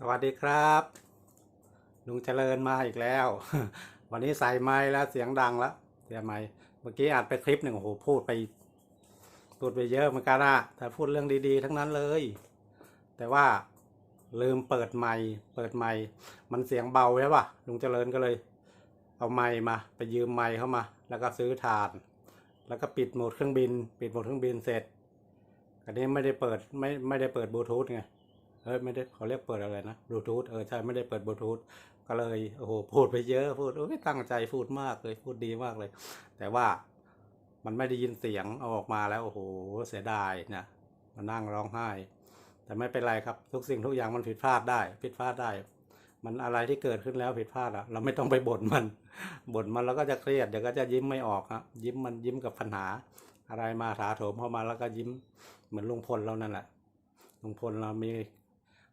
สวัสดีครับลุงเจริญมาอีกแล้ว วันนี้ใส่ไม้แล้วเสียงดังแล้วเสียไม้เมื่อกี้อัดไปคลิปหนึ่งโอ้โหพูดไปพูดไปเยอะเหมือนกันอะแต่พูดเรื่องดีๆ ทั้งนั้นเลย แต่ว่าลืมเปิดไม้เปิดไม้มันเสียงเบาใช่ปะลุงเจริญก็เลย เอาไม้มาไปยืมไม้เข้ามา แล้วก็ซื้อถ่าน แล้วก็ปิดโหมดเครื่องบิน ปิดโหมดเครื่องบินเสร็จอันนี้ไม่ได้เปิดไม่ไม่ได้เปิดบลูทูธไง เอ้ยไม่ได้เขาเรียกเปิดอะไรนะบลูทูธเออใช่ไม่ได้เปิดบลูทูธก็เลยโอ้โหพูดไปเยอะพูดโอ้ยตั้งใจพูดมากเลยพูดดีมากเลย แต่ว่ามันไม่ได้ยินเสียงเอาออกมาแล้วโอ้โหเสียดายนะมานั่งร้องไห้ แต่ไม่เป็นไรครับทุกสิ่งทุกอย่างมันผิดพลาดได้ ผิดพลาดได้ มันอะไรที่เกิดขึ้นแล้วผิดพลาดอะเราไม่ต้องไปบ่นมันบ่นมันแล้วก็จะเครียดเดี๋ยวก็จะยิ้มไม่ออกครับยิ้มมันยิ้มกับปัญหา อะไรมาถาโถมเข้ามาแล้วก็ยิ้มเหมือนลุงพลเรานั่นแหละลุงพลเรามี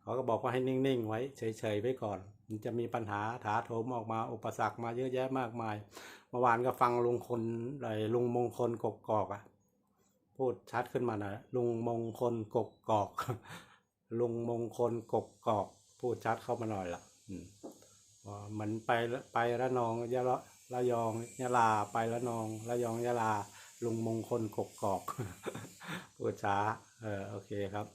เขาก็บอกว่าให้นิ่งๆไว้เฉยๆไว้ก่อน มันจะมีปัญหาถาโถมออกมาอุปสรรคมาเยอะแยะมากมายเมื่อวานก็ฟังลุงคนไอ้ลุงมงคลกกกอกอะพูดชัดขึ้นมาหน่อยลุงมงคลกกกอก ลุงมงคลกกกอก พูดชัดเข้ามาหน่อยละอืมว่ามันไปไประนองยะละระยองยะลาไประนองระยองยะลาลุงมงคลกกกอกพูดช้าเออโอเคครับ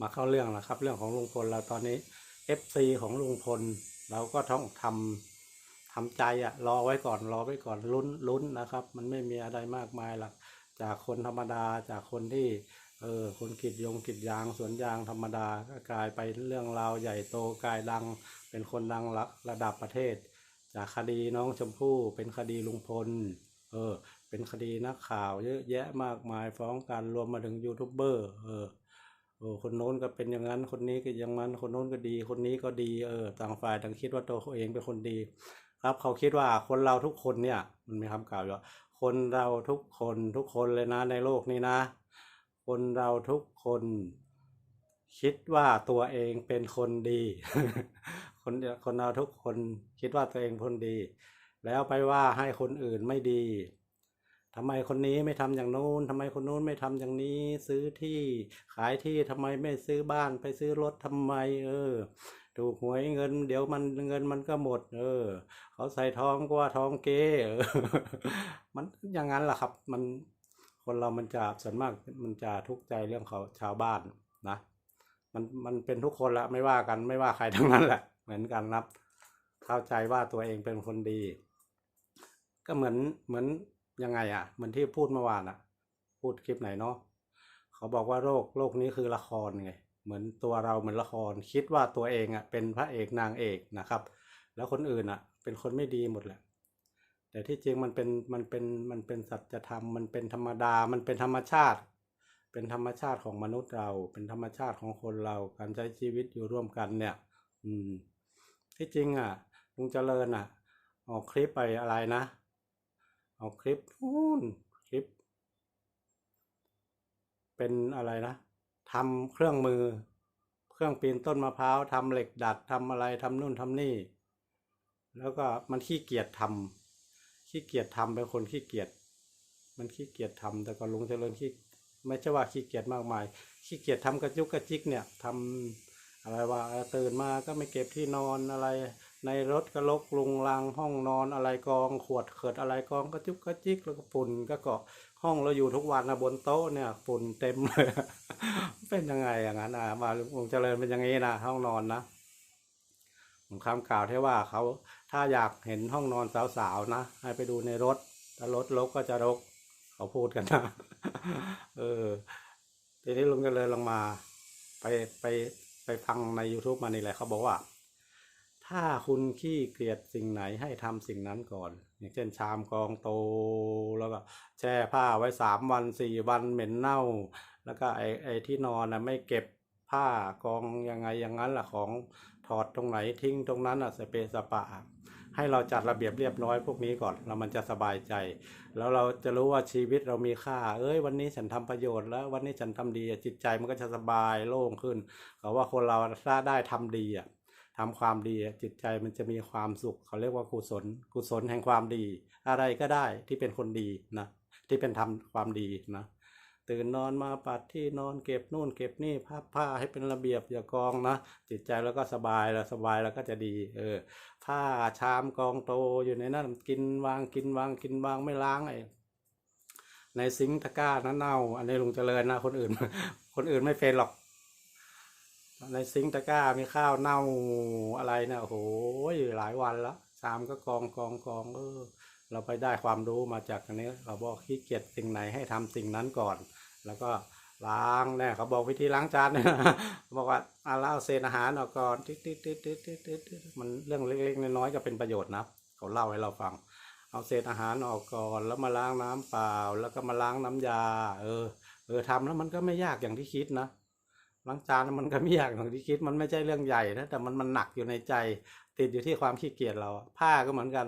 มาเข้าเรื่องแล้วครับ เรื่องของลุงพลเราตอนนี้ FC ของลุงพล เราก็ต้องทำทำใจอะรอไว้ก่อนรอไว้ก่อนลุ้นลุ้นนะครับ มันไม่มีอะไรมากมายหรอกจากคนธรรมดาจากคนที่เออคนกรีดยงกรีดยางสวนยางธรรมดาก็กลายไปเรื่องราวใหญ่โตกลายดัง เป็นคนดังระระดับประเทศ จากคดีน้องชมพู่เป็นคดีลุงพลเออเป็นคดีนักข่าวเยอะแยะมากมายฟ้องกันรวมมาถึงยูทูบเบอร์เออ ออคนโน้นก็เป็นอย่างนั้น คนนี้ก็อย่างนั้น คนโน้นก็ดี คนนี้ก็ดี เออ ต่างฝ่ายต่างคิดว่าตัวเขาเองเป็นคนดี ครับ เขาคิดว่าคนเราทุกคนเนี่ย มันมีคำกล่าวอยู่ว่าคนเราทุกคนทุกคนเลยนะในโลกนี้นะ คนเราทุกคน คิดว่าตัวเองเป็นคนดี คนคนเราทุกคนคิดว่าตัวเองคนดี แล้วไปว่าให้คนอื่นไม่ดี ทำไมคนนี้ไม่ทำอย่างนู้นทำไมคนนู้นไม่ทำอย่างนี้ ซื้อที่ขายที่ทำไมไม่ซื้อบ้านไปซื้อรถทำไม เออ ถูกหวยเงิน เดี๋ยวมันเงินมันก็หมด เออ เขาใส่ทองก็ว่าทองเกออมันอย่างนั้นแหละครับ มันคนเรามันจะส่วนมากมันจะทุกข์ใจเรื่องเขาชาวบ้านนะมันมันเป็นทุกคนละไม่ว่ากันไม่ว่าใครทั้งนั้นแหละ เหมือนกันครับ เข้าใจว่าตัวเองเป็นคนดี ก็เหมือนเหมือน ยังไงอะ เหมือนที่พูดเมื่อวานอะ พูดคลิปไหนเนาะเขาบอกว่าโรคโรคนี้คือละครไงเหมือนตัวเราเหมือนละคร คิดว่าตัวเองอะเป็นพระเอกนางเอกนะครับ แล้วคนอื่นอะ เป็นคนไม่ดีหมดแหละแต่ที่จริงมันเป็นมันเป็นมันเป็นสัจธรรมมันเป็นธรรมดามันเป็นธรรมชาติ เป็นธรรมชาติของมนุษย์เรา เป็นธรรมชาติของคนเราการใช้ชีวิตอยู่ร่วมกันเนี่ย อืม ที่จริงอะลุงเจริญอะ ออกคลิปไปอะไรนะ เอาคลิปนู่นคลิป เป็นอะไรนะทำเครื่องมือ เครื่องปีนต้นมะพร้าวทำเหล็กดัดทำอะไรทำนู่นทำนี่ แล้วก็มันขี้เกียจทำขี้เกียจทำเป็นคนขี้เกียจมันขี้เกียจทำแต่ก็ลุงเจริญขี้ไม่ใช่ว่าขี้เกียจมากมาย ขี้เกียจทำกระจุกกระจิกเนี่ยทำอะไรว่าเตื่นมาก็ไม่เก็บที่นอนอะไร ในรถก็ลกลุงลังห้องนอนอะไรกอง ขวดเขิดอะไรกองกระจุกกระจิกแล้วก็ฝุ่นก็เกาะห้องเราอยู่ทุกวันนะบนโต๊ะเนี่ยฝุ่นเต็มเลยเป็นยังไงอย่างนั้นอะมาลุงเจริญเป็นย่างนี้นะห้องนอนนะผมคำกล่าวที่ว่าเขาถ้าอยากเห็นห้องนอนสาวๆนะให้ไปดูในรถถ้ารถรกก็จะรก เขาพูดกันนะเออทีนี้ลุงเจริญลงมา ไปไปไปฟังใน YouTube มานี่แหละเขาบอกว่า ถ้าคุณขี้เกียจสิ่งไหนให้ทำสิ่งนั้นก่อน อย่างเช่นชามกองโตแล้วก็แช่ผ้าไว้สามวันสี่วันเหม็นเน่า แล้วก็ไอ้ไอ้ที่นอนนะไม่เก็บผ้ากองยังไงอย่างนั้นล่ะของถอดตรงไหนทิ้งตรงนั้นอะสเปสปะ ให้เราจัดระเบียบเรียบร้อยพวกนี้ก่อนแล้วมันจะสบายใจ แล้วเราจะรู้ว่าชีวิตเรามีค่า เอ้ย วันนี้ฉันทำประโยชน์แล้ว วันนี้ฉันทำดีจิตใจมันก็จะสบายโล่งขึ้นเขาว่าคนเราถ้าได้ทำดีอะ ทำความดีจิตใจมันจะมีความสุข เขาเรียกว่ากุศล กุศลแห่งความดี อะไรก็ได้ที่เป็นคนดีนะที่เป็นทำความดีนะตื่นนอนมาปัดที่นอนเก็บนู่นเก็บนี่พับผ้าให้เป็นระเบียบอย่ากองนะจิตใจแล้วก็สบายแล้วสบายแล้วก็จะดี เออ ผ้าชามกองโตอยู่ในนั้นกินวางกินวางกินวางไม่ล้างไอ้ในซิงตะก้านั้นเน่า อันนี้ลุงเจริญนะคนอื่น คนอื่นไม่เป็นหรอก ในซิงตะกร้ามีข้าวเน่าอะไรนะโอ้โหหลายวันแล้วชามก็กองกองกองเออเราไปได้ความรู้มาจากอันนี้เราบอกขี้เกียจสิ่งไหนให้ทำสิ่งนั้นก่อน แล้วก็ล้างแน่เขาบอกวิธีล้างจานเนี่ยบอกว่าเอาเล่าเศษอาหารออกก่อนติ๊ดติ๊ดติ๊ดติ๊ดติ๊ดติ๊ดติ๊ดมันเรื่องเล็กๆน้อยๆก็เป็นประโยชน์นะเขาเล่าให้เราฟัง เอาเศษอาหารออกก่อนแล้วมาล้างน้ำเปล่า แล้วก็มาล้างน้ำยา เออ เออทำแล้วมันก็ไม่ยากอย่างที่คิดนะ ล้างจานมันก็ไม่ยากอย่างที่คิดมันไม่ใช่เรื่องใหญ่นะแต่มันมันหนักอยู่ในใจ ติดอยู่ที่ความขี้เกียจเรา ผ้าก็เหมือนกัน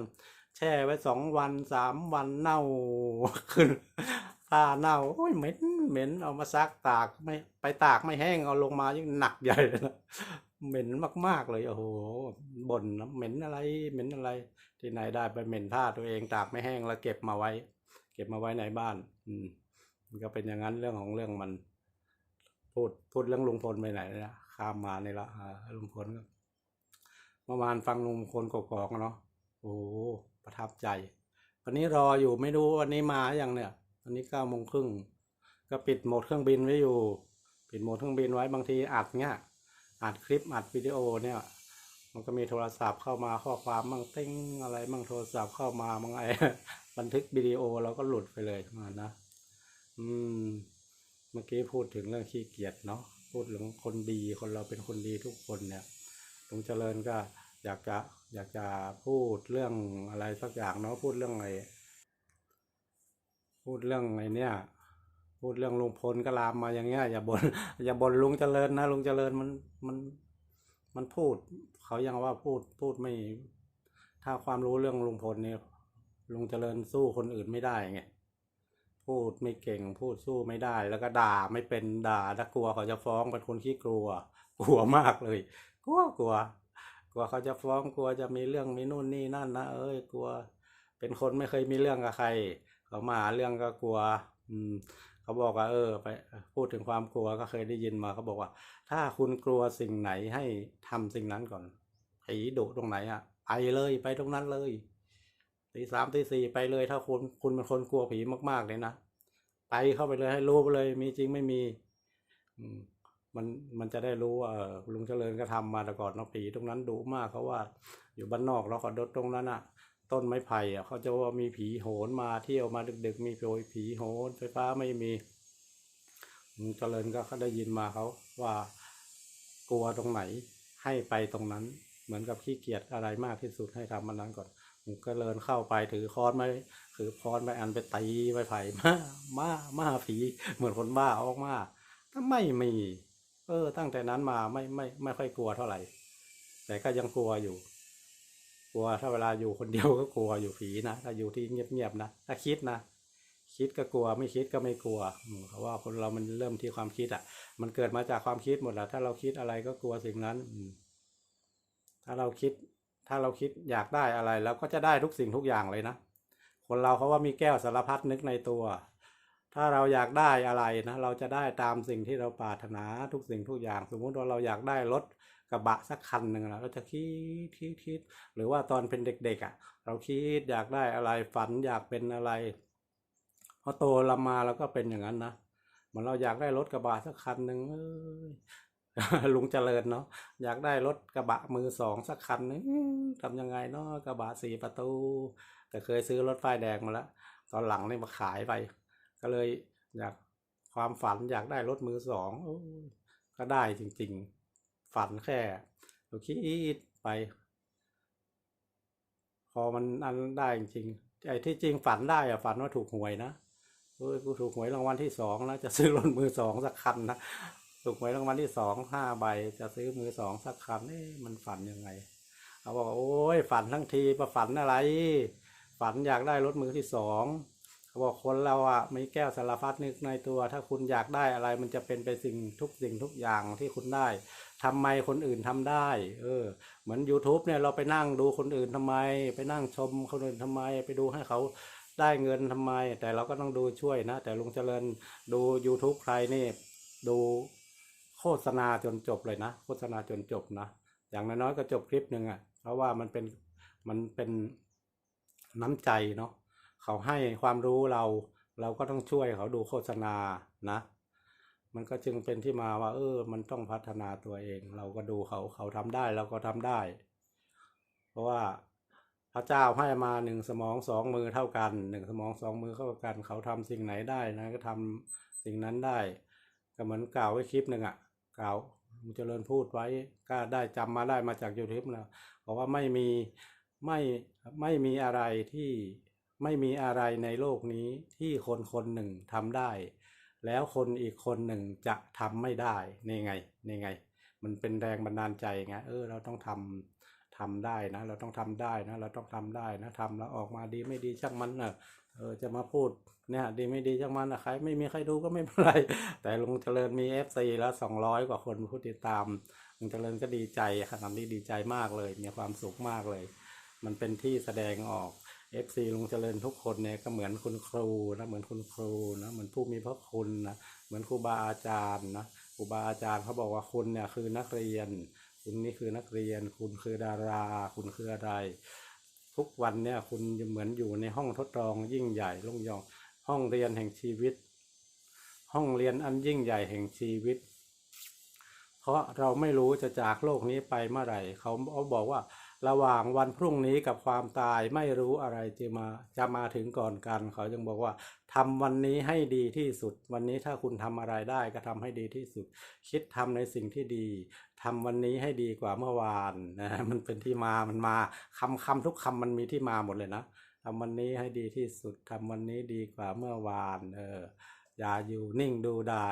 แช่ไว้สองวันสามวันเน่าขึ้นผ้าเน่าโอ้ยเหม็นเหม็นเอามาซักตากไม่ไปตากไม่แห้งเอาลงมายิ่งหนักใหญ่เลยนะเหม็นมาก ๆ เลยโอ้โหบ่นนะเหม็นอะไรเหม็นอะไร ที่ไหนได้ไปเหม็นผ้าตัวเองตากไม่แห้งแล้วเก็บมาไว้ เก็บมาไว้ในบ้าน อืมมันก็เป็นอย่างนั้นเรื่องของเรื่องมัน พูดพูดเรื่องลุงพลไปไหนนะข้ามมาในละอ่าลุงพลเมื่อวานฟังลุงพลกอกๆเนาะโอ้ประทับใจ วันนี้รออยู่ไม่รู้วันนี้มาอย่างเนี่ยวันนี้เก้าโมงครึ่งก็ปิดโหมดเครื่องบินไว้อยู่ ปิดโหมดเครื่องบินไว้บางทีอัดเนี่ยอัดคลิปอัดวิดีโอเนี่ย มันก็มีโทรศัพท์เข้ามาข้อความมั่งติ้งอะไรมั่งโทรศัพท์เข้ามามั่งไอบันทึกวิดีโอเราก็หลุดไปเลยมานะ อืม เมื่อกี้พูดถึงเรื่องขี้เกียจเนาะพูดถึงคนดีคนเราเป็นคนดีทุกคนเนี่ยหลุงเจริญก็อยากจะอยากจะพูดเรื่องอะไรสักอย่างเนาะพูดเรื่องอะไรพูดเรื่องอะไรเนี่ย พูดเรื่องลุงพลก็ลามมาอย่างเงี้ย อย่าบน่นอย่าบ่นลุงเจริญนะลุงเจริญมันมันมันพูด เขายังว่าพูดพูดไม่ ถ้าความรู้เรื่องลุงพลเนี่ยลุงเจริญสู้คนอื่นไม่ได้ไง พูดไม่เก่งพูดสู้ไม่ได้ แล้วก็ด่าไม่เป็นด่าถ้ากลัวเขาจะฟ้องเป็นคนขี้กลัว กลัวมากเลย กลัวกลัว กลัวเขาจะฟ้องกลัวจะมีเรื่องมีนู่นนี่นั่นนะเอ้ยกลัว เป็นคนไม่เคยมีเรื่องกับใคร เขามาหาเรื่องก็กลัว อืมเขาบอกว่าเออ ไป พูดถึงความกลัวก็เคยได้ยินมาเขาบอกว่า ถ้าคุณกลัวสิ่งไหนให้ทำสิ่งนั้นก่อนผีดุตรงไหนอะไปเลยไปตรงนั้นเลย ตีสามตีสี่ไปเลยถ้าคุณคุณเป็นคนกลัวผีมาก ๆเลยนะไปเข้าไปเลยให้รู้ไปเลยมีจริงไม่มี อืมมันมันจะได้รู้ว่าลุงเจริญก็ทำมาแต่ก่อนเนาะผีตรงนั้นดุมากเขาว่า อยู่บ้านนอกแล้วก็ดตรงนั้นอะ ต้นไม้ไผ่อะเขาจะว่ามีผีโหนมาเที่ยวมาดึก ๆ มีโปรยผีโหนไฟฟ้าไม่มีลุงเจริญก็เขาได้ยินมาเขาว่ากลัวตรงไหนให้ไปตรงนั้น เหมือนกับขี้เกียจอะไรมากที่สุดให้ทำมันนั้นก่อน ก็เลินเข้าไปถือค้อนไม้ถือค้อนไปอันไปตีไปไผ่มามามาผีเหมือนคนบ้าออกมาก็ไม่มี เออ ตั้งแต่นั้นมาไม่ไม่ไม่ค่อยกลัวเท่าไหร่ แต่ก็ยังกลัวอยู่ กลัวถ้าเวลาอยู่คนเดียวก็กลัวอยู่ผีนะถ้าอยู่ที่เงียบๆนะถ้าคิดนะคิดก็กลัวไม่คิดก็ไม่กลัวเพราะว่าคนเรามันเริ่มที่ความคิดอะ มันเกิดมาจากความคิดหมดแหละถ้าเราคิดอะไรก็กลัวสิ่งนั้นถ้าเราคิด ถ้าเราคิดอยากได้อะไรแล้วก็จะได้ทุกสิ่งทุกอย่างเลยนะ คนเราเขาว่ามีแก้วสารพัดนึกในตัว ถ้าเราอยากได้อะไรนะ เราจะได้ตามสิ่งที่เราปรารถนาทุกสิ่งทุกอย่าง สมมุติว่าเราอยากได้รถกระบะสักคันหนึ่งเราจะคิดคิดคิดหรือว่าตอนเป็นเด็กๆอะ่ะ เราคิดอยากได้อะไรฝันอยากเป็นอะไรพอโตเรามาเราก็เป็นอย่างนั้นนะเหมือนเราอยากได้รถกระบะสักคันหนึ่งเอ้ย ลุงเจริญเนาะอยากได้รถกระบะมือสองสักคันนึงทำยังไงเนาะกระบะสี่ประตู แต่เคยซื้อรถป้ายแดงมาแล้วตอนหลังนี่มาขายไป ก็เลยอยากความฝันอยากได้รถมือสองอก็ได้จริง ๆ ฝันแค่เราคิดไป พอมันอันได้จริงไอ้ที่จริงฝันได้อะฝันว่าถูกหวยนะเฮ้ยกูถูกหวยรางวัลที่สองนะจะซื้อรถมือสองสักคันนะ ถูกหวยรางวัลที่สองห้าใบ จะซื้อมือสองสักคันเอ๊ะมันฝันยังไงเขาบอกโอ้ยฝันทั้งทีประฝันอะไร ฝันอยากได้รถมือที่สองเขาบอกคนเราอะมีแก้วสารพัดนึกในตัว ถ้าคุณอยากได้อะไร มันจะเป็นไปสิ่งทุกสิ่งทุกอย่างที่คุณได้ทำไมคนอื่นทำได้ เออ เหมือน YouTube เนี่ยเราไปนั่งดูคนอื่นทำไม ไปนั่งชมคนอื่นทำไม ไปดูให้เขาได้เงินทำไม แต่เราก็ต้องดูช่วยนะ แต่ลุงเจริญดู YouTube ใครนี่ดู ฆษณาจนจบเลยนะ โฆษณาจนจบนะ อย่างน้อยๆก็จบคลิปหนึ่งอะ่ะ เพราะว่ามันเป็นมันเป็นน้ำใจเนาะเขาให้ความรู้เราเราก็ต้องช่วยเขาดูโฆษณานะ มันก็จึงเป็นที่มาว่า เออ มันต้องพัฒนาตัวเอง เราก็ดูเขาเขาทำได้เราก็ทำได้ เพราะว่าพระเจ้าให้มาหนึ่งสมองสองมือเท่ากันหนึ่งสมองสองมือเท่ากัน เขาทำสิ่งไหนได้นะก็ทำสิ่งนั้นได้ ก็เหมือนกล่าวไว้คลิปหนึ่งอะ กล่าวมุจเจริญพูดไว้ก็ได้จำมาได้มาจากยูทูบแล้วบอกว่าไม่มีไม่ไม่มีอะไรที่ไม่มีอะไรในโลกนี้ที่คนคนหนึ่งทำได้ แล้วคนอีกคนหนึ่งจะทำไม่ได้นี่ไงนี่ไง มันเป็นแรงบันดาลใจไงเออเราต้องทำทำได้นะ เราต้องทำได้นะ เราต้องทำได้นะทำแล้วออกมาดีไม่ดีช่างมันเนอะ เออจะมาพูดเนี่ยดีไม่ดีช่างมันนะใครไม่มีใครดูก็ไม่เป็นไร แต่ลุงเจริญมี FC แล้วสองร้อยกว่าคนผู้ติดตามลุงเจริญก็ดีใจขนาดนี้ดีใจมากเลย มีความสุขมากเลย มันเป็นที่แสดงออก FC ลุงเจริญทุกคนเนี่ยก็เหมือนคุณครูนะเหมือนคุณครูนะเหมือนผู้มีพระคุณนะเหมือนครูบาอาจารย์นะครูบาอาจารย์เขาบอกว่าคุณเนี่ยคือนักเรียน คุณนี่คือนักเรียน คุณคือดารา คุณคืออะไร ทุกวันเนี่ยคุณเหมือนอยู่ในห้องทดลองยิ่งใหญ่ลงยอง ห้องเรียนแห่งชีวิต ห้องเรียนอันยิ่งใหญ่แห่งชีวิต เพราะเราไม่รู้จะจากโลกนี้ไปเมื่อไหร่เขาบอกว่า ระหว่างวันพรุ่งนี้กับความตายไม่รู้อะไรจะมาจะมาถึงก่อนกัน เขาจึงบอกว่าทำวันนี้ให้ดีที่สุด วันนี้ถ้าคุณทำอะไรได้ก็ทำให้ดีที่สุด คิดทำในสิ่งที่ดีทำวันนี้ให้ดีกว่าเมื่อวานนะมันเป็นที่มามันมาคำคำทุกคำมันมีที่มาหมดเลยนะทำวันนี้ให้ดีที่สุดทำวันนี้ดีกว่าเมื่อวานเอออย่าอยู่นิ่งดูได้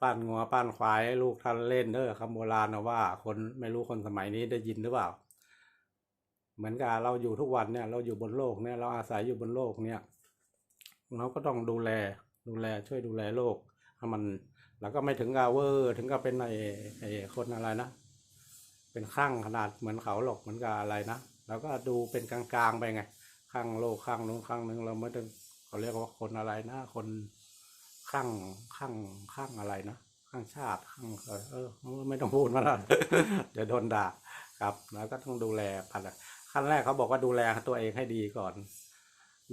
ปั้นงัวปั้นควายให้ลูกท่านเล่นเด้อคำโบราณนะว่า คนไม่รู้คนสมัยนี้ได้ยินหรือเปล่า เหมือนกับเราอยู่ทุกวันเนี่ย เราอยู่บนโลกเนี่ย เราอาศัยอยู่บนโลกเนี่ย เราก็ต้องดูแลดูแลช่วยดูแลโลกให้มัน แล้วก็ไม่ถึงกับเวอร์ถึงกับเป็นไอ้ไอ้คนอะไรนะ เป็นข้างขนาดเหมือนเขาหรอกเหมือนกับอะไรนะเราก็ดูเป็นกลางๆไปไงข้างโลกข้างนู้นข้างนึงเราไม่ต้องเขาเรียกว่าคนอะไรนะ คนข้างข้างข้างอะไรนะข้างชาติข้างเออไม่ต้องพูดมาแล้วเดี๋ยวโดนด่าครับ แล้วก็ต้องดูแลพันธุ์ ขั้นแรกเขาบอกว่าดูแลตัวเองให้ดีก่อน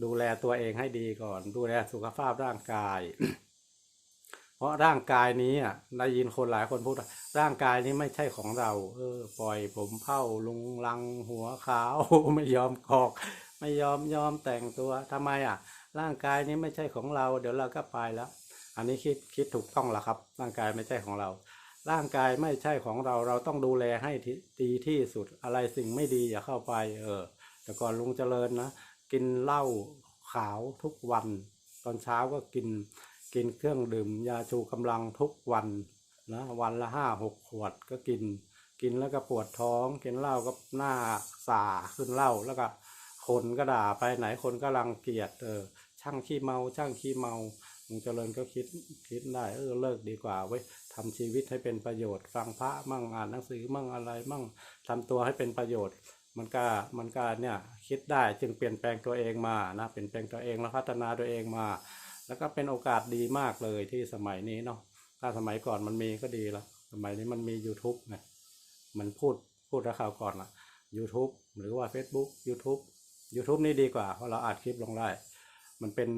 ดูแลตัวเองให้ดีก่อน ดูแลสุขภาพร่างกาย เพราะร่างกายนี้อะได้ยินคนหลายคนพูดว่าร่างกายนี้ไม่ใช่ของเรา เออ ปล่อยผมเผ้าลุงลังหัวขาวไม่ยอมกอก ไม่ยอมยอมแต่งตัวทำไมอะ ร่างกายนี้ไม่ใช่ของเรา เดี๋ยวเราก็ไปแล้ว อันนี้คิดคิดถูกต้องแล้วครับ ร่างกายไม่ใช่ของเรา ร่างกายไม่ใช่ของเราเราต้องดูแลให้ดีที่สุดอะไรสิ่งไม่ดีอย่าเข้าไป เออ แต่ก่อนลุงเจริญนะ กินเหล้าขาวทุกวัน ตอนเช้าก็กินกินเครื่องดื่ม ยาชูกำลังทุกวันนะวันละห้าหกขวดก็กิน กินแล้วก็ปวดท้อง กินเหล้าก็หน้าสาขึ้นเหล้าแล้วก็คนก็ด่าไปไหนคนก็รังเกียจเออช่างขี้เมาช่างขี้เมา ลุงเจริญก็คิดคิดได้เออเลิกดีกว่าเว้ยทำชีวิตให้เป็นประโยชน์ฟังพระมั่งอ่านหนังสือมั่งอะไรมั่งทำตัวให้เป็นประโยชน์ มันก็มันก็เนี่ยคิดได้จึงเปลี่ยนแปลงตัวเองมานะเปลี่ยนแปลงตัวเองแล้วพัฒนาตัวเองมา แล้วก็เป็นโอกาสดีมากเลยที่สมัยนี้เนาะถ้าสมัยก่อนมันมีก็ดีละสมัยนี้มันมี YouTube ไงมันพูดพูดราคาวก่อนละ YouTube หรือว่า Facebook YouTube YouTube นี่ดีกว่าเพราะเราอัดคลิปลงได้ มันเป็น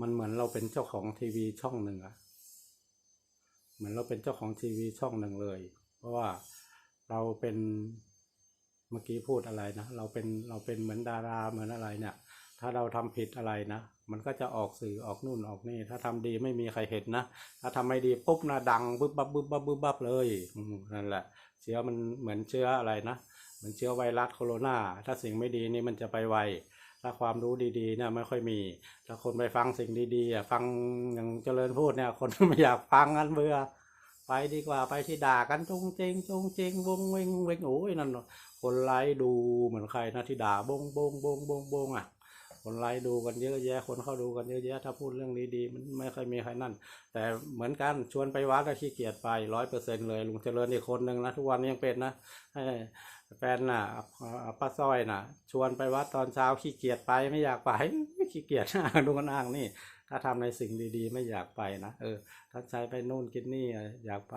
มันเหมือนเราเป็นเจ้าของทีวีช่องหนึ่งอะเหมือนเราเป็นเจ้าของทีวีช่องหนึ่งเลย เพราะว่าเราเป็นเมื่อกี้พูดอะไรนะ เราเป็นเราเป็นเหมือนดาราเหมือนอะไรเนี่ย ถ้าเราทำผิดอะไรนะ มันก็จะออกสื่อออกนู่นออกนี่ ถ้าทำดีไม่มีใครเห็นนะ ถ้าทำไม่ดีปุ๊บนะดังบึ๊บบับบึ๊บบับบึ๊บบับเลยนั่นแหละ เชื้อมันเหมือนเชื้ออะไรนะ เหมือนเชื้อไวรัสโคโรนาถ้าสิ่งไม่ดีนี่มันจะไปไว ถ้าความรู้ดีๆเนี่ยไม่ค่อยมีถ้าคนไปฟังสิ่งดีๆอะฟังอย่างเจริญพูดเนี่ย คนไม่อยากฟังกันเบื่อไปดีกว่าไปที่ด่ากันจงเจงจงเจงวงเวงเวงโอ้ยนั่นคนไลค์ดูเหมือนใครนะที่ด่าบงบงบงบงบงอะ คนไลค์ดูกันเยอะแยะคนเข้าดูกันเยอะแยะ ถ้าพูดเรื่องดีๆมันไม่เคยมีใครนั่น แต่เหมือนกันชวนไปวัดก็ขี้เกียจไปร้อยเปอร์เซ็นเลยลุงเจริญอีกคนหนึ่งนะทุกวันนี้ยังเป็นนะให้แฟนน่ะอ่อป้าสร้อยน่ะ ชวนไปวัดตอนเช้าขี้เกียจไปไม่อยากไปขี้เกียจดูกันอ้างนี่ ถ้าทำในสิ่งดีๆ ไม่อยากไปนะเออถ้าใจไปนู่นกินนี่อยากไป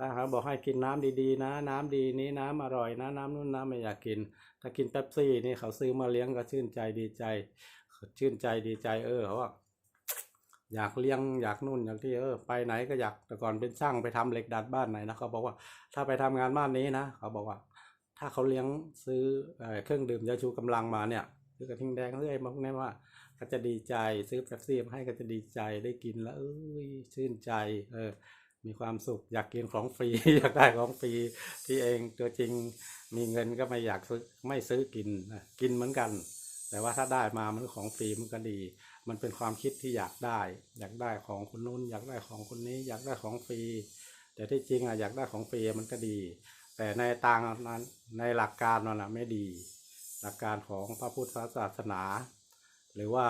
ถ้าเขาบอกให้กินน้ำดีๆ นะ น้ำดีนี้น้ำอร่อยนะ น้ำนู่นน้ำไม่อยากกิน ถ้ากินเป๊ปซี่นี่เขาซื้อมาเลี้ยงก็ชื่นใจดีใจ ชื่นใจดีใจ เออเขาว่าอยากเลี้ยงอยากนู่นอยากที่เออไปไหนก็อยากแต่ก่อนเป็นช่างไปทำเหล็กดัดบ้านไหนนะเขาบอกว่าถ้าไปทำงานบ้านนี้นะเขาบอกว่า ถ้าเขาเลี้ยงซื้อเออเครื่องดื่มยาชูกำลังมาเนี่ยซื้อกระทิงแดงเรื่อยมาพวกนี้ว่าก็จะดีใจซื้อเป๊ปซี่มาให้ก็จะดีใจได้กินแล้วเอ้ยชื่นใจเออ มีความสุข อยากกินของฟรี อยากได้ของฟรีที่เองตัวจริงมีเงินก็ไม่อยากซื้อไม่ซื้อกินกินเหมือนกัน แต่ว่าถ้าได้มามันของฟรีมันก็ดี มันเป็นความคิดที่อยากได้ อยากได้ของคนนู้น อยากได้ของคนนี้ อยากได้ของฟรีแต่ที่จริงอะอยากได้ของฟรีมันก็ดี แต่ในทางนั้นในหลักการนั่นนะไม่ดี หลักการของพระพุทธศาสนา หรือว่า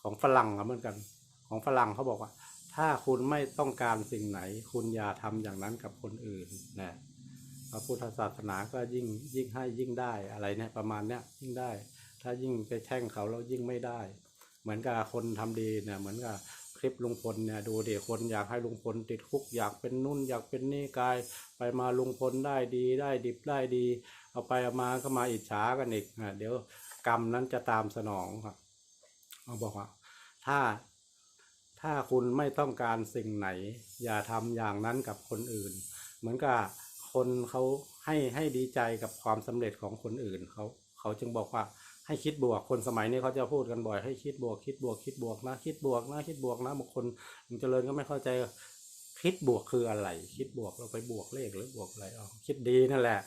ของฝรั่งเหมือนกัน ของฝรั่งเขาบอกว่า ถ้าคุณไม่ต้องการสิ่งไหน คุณอย่าทำอย่างนั้นกับคนอื่นนะพระพุทธศาสนาก็ยิ่งยิ่งให้ยิ่งได้อะไรเนี่ยประมาณเนี้ยยิ่งได้ ถ้ายิ่งไปแช่งเขาแล้วยิ่งไม่ได้ เหมือนกับคนทำดีเนี่ยเหมือนกับคลิปลุงพลเนี่ยดูเดิคนอยากให้ลุงพลติดคุกอยากเป็นนุ่นอยากเป็นนี่กาย ไปมาลุงพลได้ดีได้ดิบได้ดี เอาไปเอามาก็มาอิจฉากันอีกอะเดี๋ยวกรรมนั้นจะตามสนองครับเขาบอกว่า ถ้า ถ้าคุณไม่ต้องการสิ่งไหน อย่าทำอย่างนั้นกับคนอื่น เหมือนกับคนเขาให้ให้ดีใจกับความสำเร็จของคนอื่นเขาเขาจึงบอกว่าให้คิดบวกคนสมัยนี้เขาจะพูดกันบ่อยให้คิดบวกคิดบวกคิดบวกนะคิดบวกนะคิดบวกนะบางคนลุงเจริญก็ไม่เข้าใจคิดบวกคืออะไร คิดบวกเราไปบวกเลขหรือบวกอะไรอ๋อคิดดีนั่นแหละ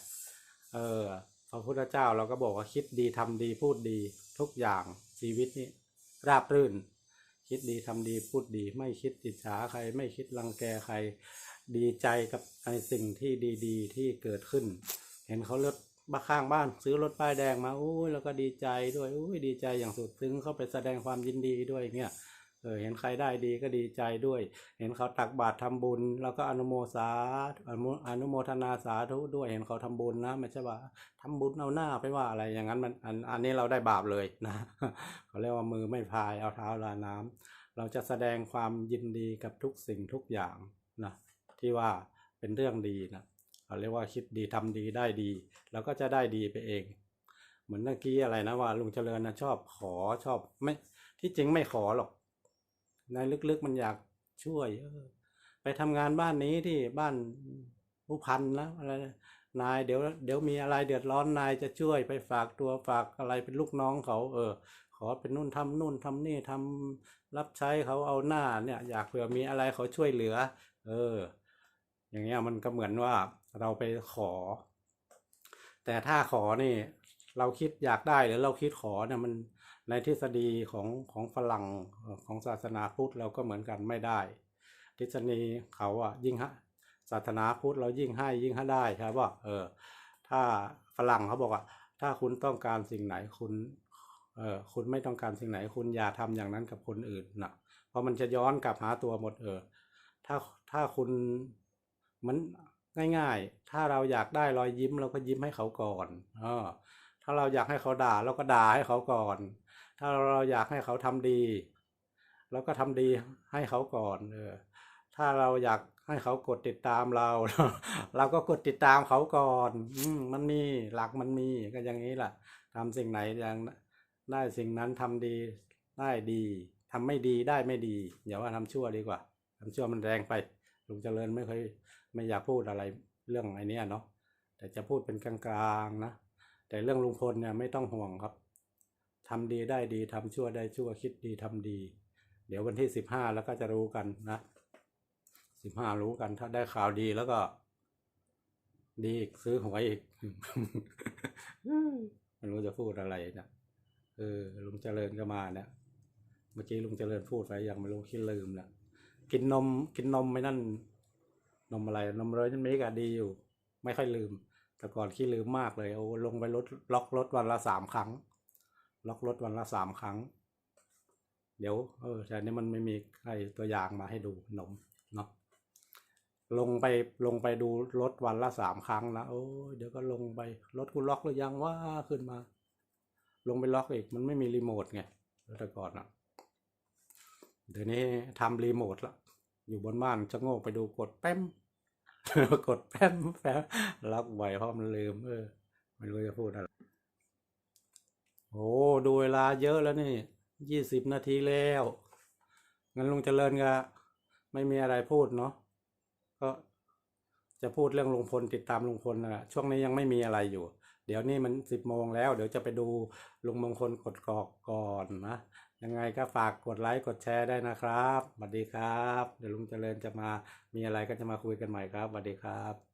เออพระพุทธเจ้าเราก็บอกว่าคิดดีทำดีพูดดีทุกอย่างชีวิตนี้ราบรื่น คิดดีทำดีพูดดีไม่คิดอิจฉาใคร ไม่คิดรังแกใคร ดีใจกับในสิ่งที่ดีๆ ที่เกิดขึ้น เห็นเขารถบ้าข้างบ้าน ซื้อรถป้ายแดงมาอุ้ยแล้วก็ดีใจด้วยอุ้ยดีใจอย่างสุดซึ้งเข้าไปแสดงความยินดีด้วยเนี่ย เออเห็นใครได้ดีก็ดีใจด้วย เห็นเขาตักบาตรทำบุญ แล้วก็อนุโมสาอนุโมทนาสาธุด้วยเห็นเขาทำบุญนะไม่ใช่ว่าทำบุญเอาหน้าไปว่าอะไรอย่างนั้นมันอันอันนี้เราได้บาปเลยนะเขาเรียกว่ามือไม่พายเอาเท้าลาน้ำเราจะแสดงความยินดีกับทุกสิ่งทุกอย่างนะที่ว่าเป็นเรื่องดีนะเขาเรียกว่าคิดดีทำดีได้ดี แล้วก็จะได้ดีไปเอง เหมือนเมื่อกี้อะไรนะว่าลุงเจริญนะชอบขอชอบไม่ที่จริงไม่ขอหรอก ในลึกๆมันอยากช่วยเออไปทำงานบ้านนี้ที่บ้านผู้พันนะอะไรนายเดี๋ยวเดี๋ยวมีอะไรเดือดร้อนนายจะช่วยไปฝากตัวฝากอะไรเป็นลูกน้องเขา เออ ขอเป็นนู่นทำนู่นทำนี่ทำรับใช้เขาเอาหน้าเนี่ย อยากเผื่อมีอะไรเขาช่วยเหลือ เออ อย่างเงี้ยมันก็เหมือนว่าเราไปขอ แต่ถ้าขอนี่ เราคิดอยากได้หรือเราคิดขอเนี่ยมัน ในทฤษฎีของของฝรั่งของศาสนาพุทธเราก็เหมือนกันไม่ได้ ทฤษฎีเขาอะยิ่งฮะศาสนาพุทธเรายิ่งให้ยิ่งให้ได้ครับว่าเออถ้าฝรั่งเขาบอกว่าถ้าคุณต้องการสิ่งไหนคุณเออคุณไม่ต้องการสิ่งไหน คุณอย่าทำอย่างนั้นกับคนอื่นนะเพราะมันจะย้อนกลับหาตัวหมดเออถ้าถ้าคุณมันง่ายๆ ถ้าเราอยากได้รอยยิ้มเราก็ยิ้มให้เขาก่อนเออถ้าเราอยากให้เขาด่าเราก็ด่าให้เขาก่อน ถ้าเราอยากให้เขาทำดีเราก็ทำดีให้เขาก่อนเออถ้าเราอยากให้เขากดติดตามเรา เราก็กดติดตามเขาก่อนอืมันมีหลักมันมีก็อย่างนี้แหละทำสิ่งไหนอย่างได้สิ่งนั้นทำดีได้ดีทำไม่ดีได้ไม่ดีอย่าว่าทำชั่วดีกว่าทำชั่วมันแรงไปลุงเจริญไม่เคยไม่อยากพูดอะไรเรื่องไอ้นี้เนาะแต่จะพูดเป็นกลางๆนะแต่เรื่องลุงพลเนี่ยไม่ต้องห่วงครับ ทำดีได้ดีทำชั่วได้ชั่วคิดดีทำดี เดี๋ยววันที่สิบห้าแล้วก็จะรู้กันนะสิบห้ารู้กันถ้าได้ข่าวดีแล้วก็ ดีอีกซื้อหวยอีกไม่รู้จะพูดอะไรนะเออลุงเจริญก็มาเนี่ยเมื่อกี้ลุงเจริญพูดไปยังไม่รู้คิดลืมละกินนมกินนมไม่นั่น นมอะไร นมร้อยนั่นเมกอะดีอยู่ ไม่ค่อยลืม แต่ก่อนขี้ลืมมากเลย โอ้ลงไปรถล็อกรถวันละสามครั้ง ล็อกรถวันละสามครั้ง เดี๋ยวเออแต่นี้มันไม่มีใครตัวอย่างมาให้ดูนมเนาะลงไปลงไปดูรถวันละสามครั้งนะโอ้เดี๋ยวก็ลงไปรถกูล็อกหรือยังว่าขึ้นมา ลงไปล็อกอีกมันไม่มีรีโมทไงแต่ก่อนอะเดี๋ยวนี้ทำรีโมทละอยู่บนบ้านจะโงกไปดูกดแป้มกดแป้มแป้มล็อกไวเพราะมันลืมเออไม่รู้จะพูดอะไร โอ้ดูเวลาเยอะแล้วนี่ยี่สิบนาทีแล้วงั้นลุงเจริญก็ไม่มีอะไรพูดเนาะก็จะพูดเรื่องลุงพลติดตามลุงพลนะช่วงนี้ยังไม่มีอะไรอยู่ เดี๋ยวนี้มันสิบโมงแล้ว เดี๋ยวจะไปดูลุงมงคลกดกอกก่อนนะยังไงก็ฝากกดไลค์กดแชร์ได้นะครับสวัสดีครับ เดี๋ยวลุงเจริญจะมามีอะไรก็จะมาคุยกันใหม่ครับสวัสดีครับ